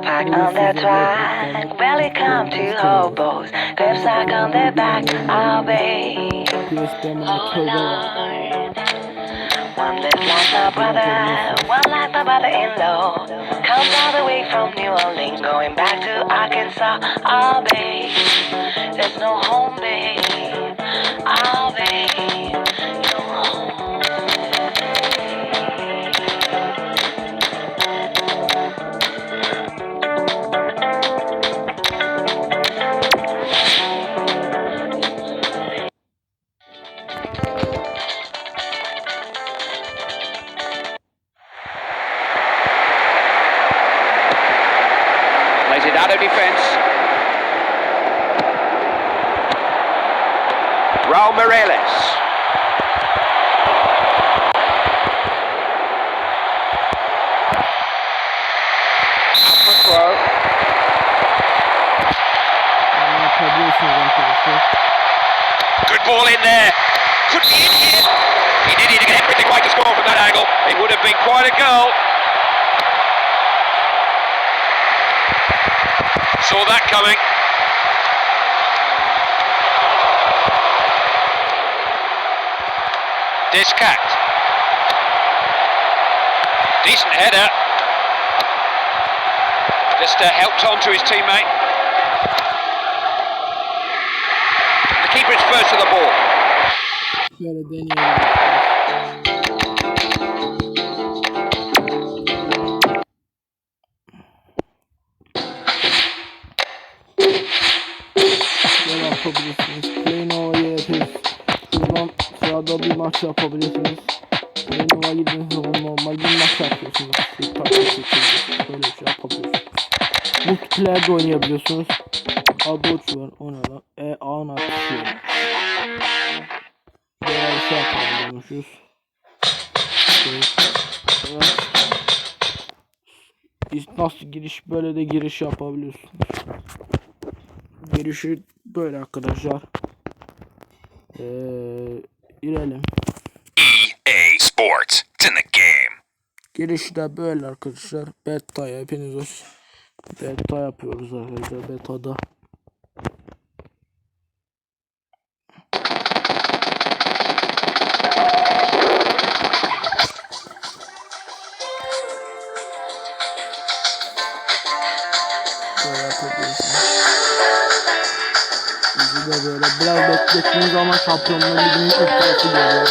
backpack on their track. Barely come to hobos. Gripsack on their back. I'll be PSP'nin tövbe one like my brother, one like my brother-in-law. Comes all the way from New Orleans, going back to Arkansas. I'll be there's no home, babe. Out of defence. Raul arkadaşlar. Good ball in there. Could be in here. He did need to get right to score from that angle. It would have been quite a goal. Saw that coming. Discat. Decent header. Just uh, helped on to his teammate. The keeper is first to the ball. Yapabilirsiniz. Play Nova'ya yapıyoruz. Şuradan sırada bir maç yapabilirsiniz. Play Nova girdiğiniz zaman normal bir maç yapıyorsunuz. Bir takım seçiyorsunuz. Böyle bir şey yapabiliyorsunuz. Multiplayer de oynayabiliyorsunuz. Adı uçuyor. O ne lan? E A atışıyor. Böyle bir şey yapabiliyormuşuz. Evet. Biz nasıl giriş böyle de giriş yapabiliyorsunuz. Girişi böyle arkadaşlar. Ee, girelim. EA Sports. İn the game. Giriş de böyle arkadaşlar. Beta hepiniz hoş. Beta yapıyoruz arkadaşlar betada. De böyle biraz beklettiğiniz zaman şampiyonlar liginin ilk tarafı geliyor.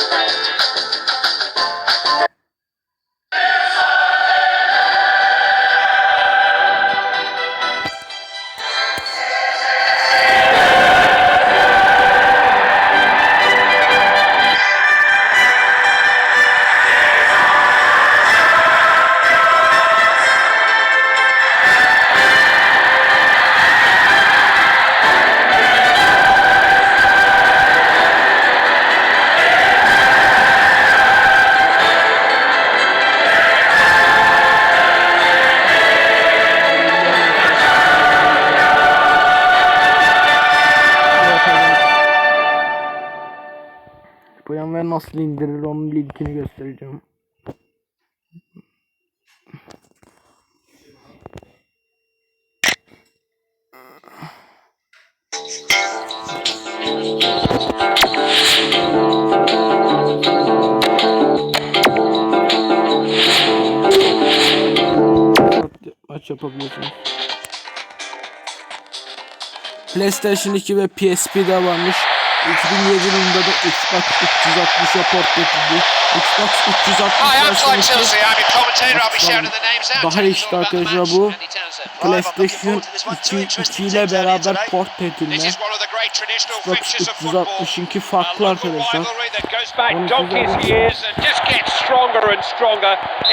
Nasıl indirir onun linkini göstereceğim. Maç yapabiliyorsunuz. PlayStation 2 ve PSP'de varmış. 2007 yılında da Xbox 360'a port edildi. Xbox 360 Hi, I'm Flight versiyonu Chelsea. I'm your commentator. I'll be shouting the names out. Daha işte arkadaşlar bu PlayStation forward to this one. Two 2, interesting 2 ile beraber port edilme. Xbox fixtures of football. 362 A farklı local arkadaşlar.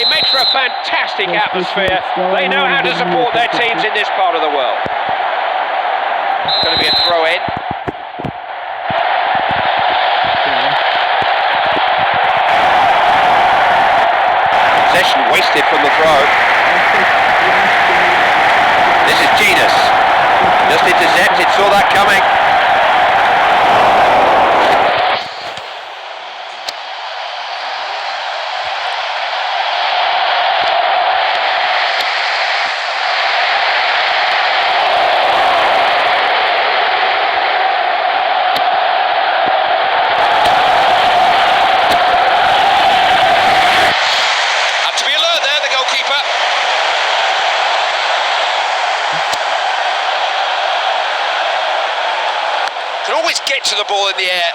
It makes for a fantastic Yes, atmosphere. this is They know how to support their teams in this part of the world. It's going to be a throw in. Possession wasted from the throw. This is Genus. Just intercepted, saw that coming. Can always get to the ball in the air.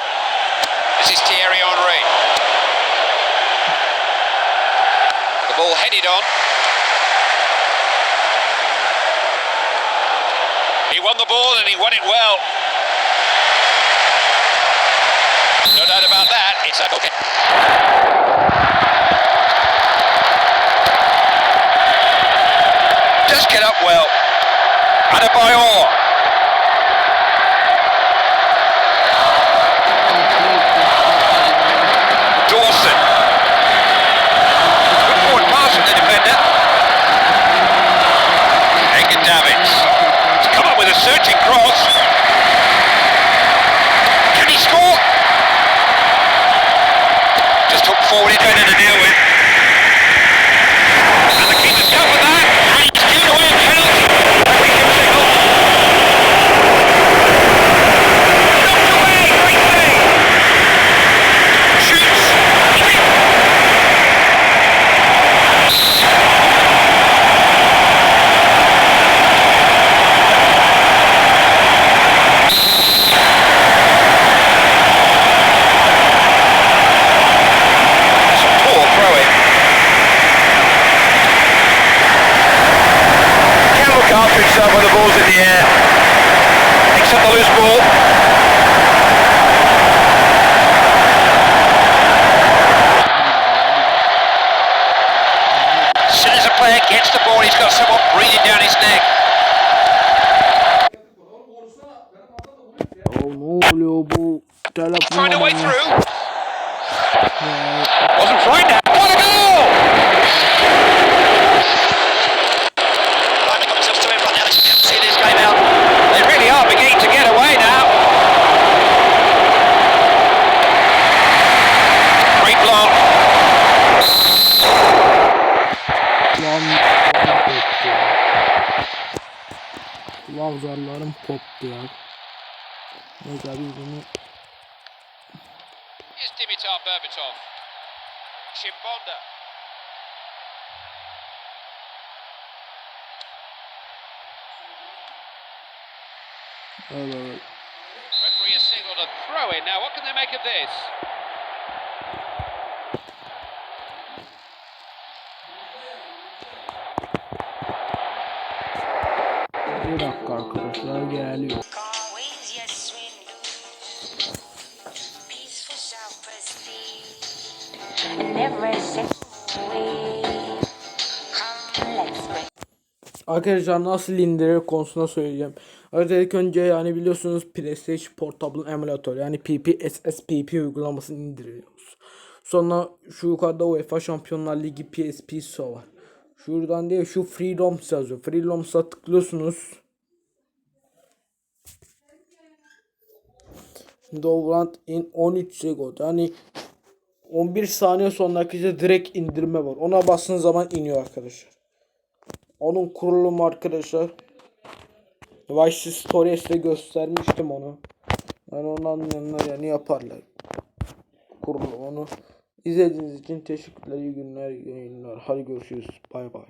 This is Thierry Henry. The ball headed on. He won the ball and he won it well. No doubt about that. It's a okay. Just get up well. Adebayor. took forward, he don't have to deal with. Look himself when the ball's in the air. Picks up the loose ball. As soon as a player gets the ball, he's got someone breathing down his neck. Ya ne oluyor bu telefon Find a way through. Wasn't frightened. Neyse biz bunu Here's Dimitar Berbatov. Chimbonda. evet. Referee has signalled a throw in. Now, what can they make of this? Bir dakika arkadaşlar geliyor. Arkadaşlar nasıl indirir konusunda söyleyeceğim. Öncelikle önce yani biliyorsunuz PlayStation Portable Emulator yani PPSSPP uygulamasını indiriyoruz. Sonra şu yukarıda UEFA Şampiyonlar Ligi PSP var. Şuradan değil şu Freedoms yazıyor. Freedoms'a tıklıyorsunuz. Download in 13 second. Yani 11 saniye sonraki direkt indirme var. Ona bastığınız zaman iniyor arkadaşlar. Onun kurulumu arkadaşlar. Vice Stories'te göstermiştim onu. Yani onu anlayanlar yani yaparlar. Kurulum onu. İzlediğiniz için teşekkürler. İyi günler, iyi yayınlar. Hadi görüşürüz. Bay bay.